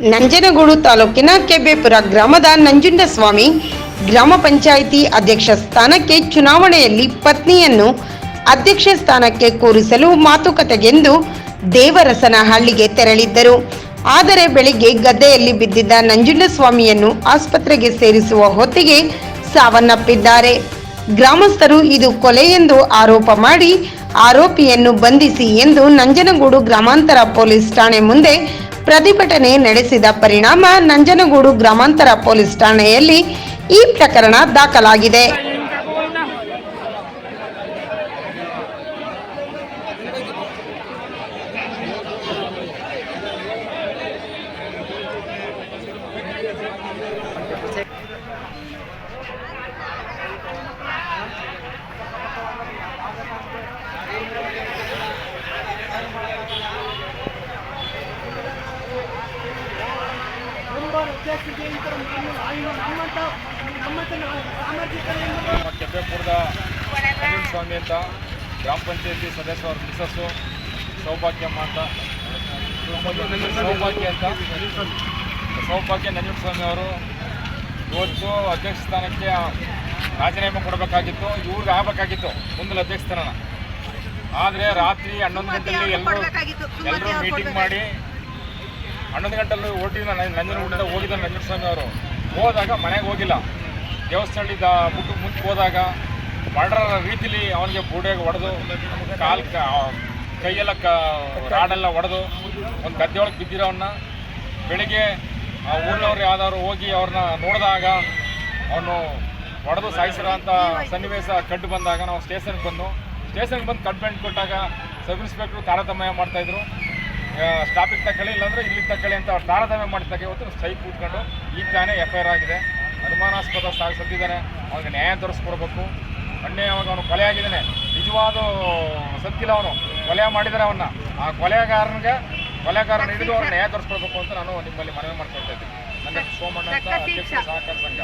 ನಂಜನಗೂಡು ತಾಲೂಕಿನ ಕೆಬ್ಬೆಪುರ ಗ್ರಾಮದ ನಂಜುಂಡಸ್ವಾಮಿ ಗ್ರಾಮ ಪಂಚಾಯಿತಿ ಅಧ್ಯಕ್ಷ ಸ್ಥಾನಕ್ಕೆ ಚುನಾವಣೆಯಲ್ಲಿ ಪತ್ನಿಯನ್ನು ಅಧ್ಯಕ್ಷ ಸ್ಥಾನಕ್ಕೆ ಕೂರಿಸಲು ಮಾತುಕತೆಗೆಂದು ದೇವರಸನಹಳ್ಳಿಗೆ ತೆರಳಿದ್ದರು. ಆದರೆ ಬೆಳಿಗ್ಗೆ ಗದ್ದೆಯಲ್ಲಿ ಬಿದ್ದಿದ್ದ ನಂಜುಂಡಸ್ವಾಮಿಯನ್ನು ಆಸ್ಪತ್ರೆಗೆ ಸೇರಿಸುವ ಹೊತ್ತಿಗೆ ಸಾವನ್ನಪ್ಪಿದ್ದಾರೆ. ಗ್ರಾಮಸ್ಥರು ಇದು ಕೊಲೆ ಎಂದು ಆರೋಪ ಮಾಡಿ ಆರೋಪಿಯನ್ನು ಬಂಧಿಸಿ ಎಂದು ನಂಜನಗೂಡು ಗ್ರಾಮಾಂತರ ಪೊಲೀಸ್ ಠಾಣೆ ಮುಂದೆ ಪ್ರತಿಭಟನೆ ನಡೆಸಿದ ಪರಿಣಾಮ ನಂಜನಗೂಡು ಗ್ರಾಮಾಂತರ ಪೊಲೀಸ್ ಠಾಣೆಯಲ್ಲಿ ಈ ಪ್ರಕರಣ ದಾಖಲಾಗಿದೆ. ಅನಿಲ್ ಸ್ವಾಮಿ ಅಂತ ಗ್ರಾಮ ಪಂಚಾಯತಿ ಸದಸ್ಯರ ಮಿಸಸ್ಸು ಸೌಭಾಗ್ಯಮ್ಮ ಅಂತ. ಸೌಭಾಗ್ಯ ಅಂತ. ಸೌಭಾಗ್ಯ ನಂಜುಂಡಸ್ವಾಮಿ ಅವರು ಇವತ್ತು ಅಧ್ಯಕ್ಷ ಸ್ಥಾನಕ್ಕೆ ರಾಜೀನಾಮೆ ಕೊಡಬೇಕಾಗಿತ್ತು ಇವ್ರಿಗೆ ಆಗಬೇಕಾಗಿತ್ತು ಮುಂದಿನ ಅಧ್ಯಕ್ಷ ಸ್ಥಾನ ಆದರೆ ರಾತ್ರಿ ಹನ್ನೊಂದು ಗಂಟೆಯಲ್ಲಿ ಎಲ್ಲರೂ ಎಲ್ಲರೂ ಮೀಟಿಂಗ್ ಮಾಡಿ ಹನ್ನೊಂದು ಗಂಟೆಲ್ಲಿ ಓಟಿನ ನಂಜನಗೂಡಿಂದ ಹೋಗಿದ್ದಾರೆ ಸ್ವಾಮಿ ಅವರು ಹೋದಾಗ ಮನೆಗೆ ಹೋಗಿಲ್ಲ. ದೇವಸ್ಥಾನದಿಂದ ಮುಟ್ಟು ಮುಂದೆ ಹೋದಾಗ ಮರ್ಡರ್ ರೀತಿಲಿ ಅವನಿಗೆ ಬೂಡೆಗೆ ಹೊಡೆದು ಕಾಲು ಕ- ಕೈಯೆಲ್ಲ ಕ, ರಾಡೆಲ್ಲ ಹೊಡೆದು ಒಂದು ಗದ್ದೆ ಒಳಗೆ ಬಿದ್ದಿರೋವನ್ನ ಬೆಳಿಗ್ಗೆ ಆ ಊರಿನವ್ರು ಯಾವ್ದಾದ್ರು ಹೋಗಿ ಅವ್ರನ್ನ ನೋಡಿದಾಗ ಅವನು ಹೊಡೆದು ಸಾಯಿಸಿರೋ ಅಂತ ಸನ್ನಿವೇಶ ಕಂಡು ಬಂದಾಗ ನಾವು ಸ್ಟೇಷನ್ಗೆ ಬಂದು ಸ್ಟೇಷನ್ಗೆ ಬಂದು ಕಂಪ್ಲೇಂಟ್ ಕೊಟ್ಟಾಗ ಸಬ್ ಇನ್ಸ್ಪೆಕ್ಟ್ರು ತಾರತಮ್ಯ ಮಾಡ್ತಾಯಿದ್ರು ಸ್ಟಾಪಿಗೆ ತಗೊಳ್ಳಿ ಇಲ್ಲಾಂದ್ರೆ ಇಲ್ಲಿ ತಗೊಳ್ಳಿ ಅಂತ ಅವ್ರು ತಾರತಮ್ಯ ಮಾಡಿದಾಗ ಇವತ್ತು ಸೈ ಕೂತ್ಕೊಂಡು ಈಗ ತಾನೇ ಎಫ್ ಐ ಆರ್ ಆಗಿದೆ. ಅನುಮಾನಾಸ್ಪದ ಸಾಗಿ ಸತ್ತಿದ್ದಾನೆ. ಅವನಿಗೆ ನ್ಯಾಯ ತೋರಿಸ್ಕೊಡ್ಬೇಕು. ಅಣ್ಣೆ ಅವಾಗ ಅವನು ಕೊಲೆ ಆಗಿದ್ದಾನೆ. ನಿಜವಾದ ಸತ್ತಿಲ್ಲ ಅವನು. ಕೊಲೆ ಮಾಡಿದರೆ ಅವನ್ನ ಆ ಕೊಲೆಗಾರನಿಗೆ ಕೊಲೆಗಾರನ ಹಿಡಿದು ಅವ್ರ ನ್ಯಾಯ ತೋರಿಸ್ಕೊಡ್ಬೇಕು ಅಂತ ನಾನು ನಿಮ್ಮಲ್ಲಿ ಮನವಿ ಮಾಡ್ಕೊಳ್ತಾ ಇದ್ದೀನಿ. ನನ್ನ ಸೋಮಣ್ಣ ಅಂತ ಅಧ್ಯಕ್ಷ ಸಹಕಾರ ಸಂಘ.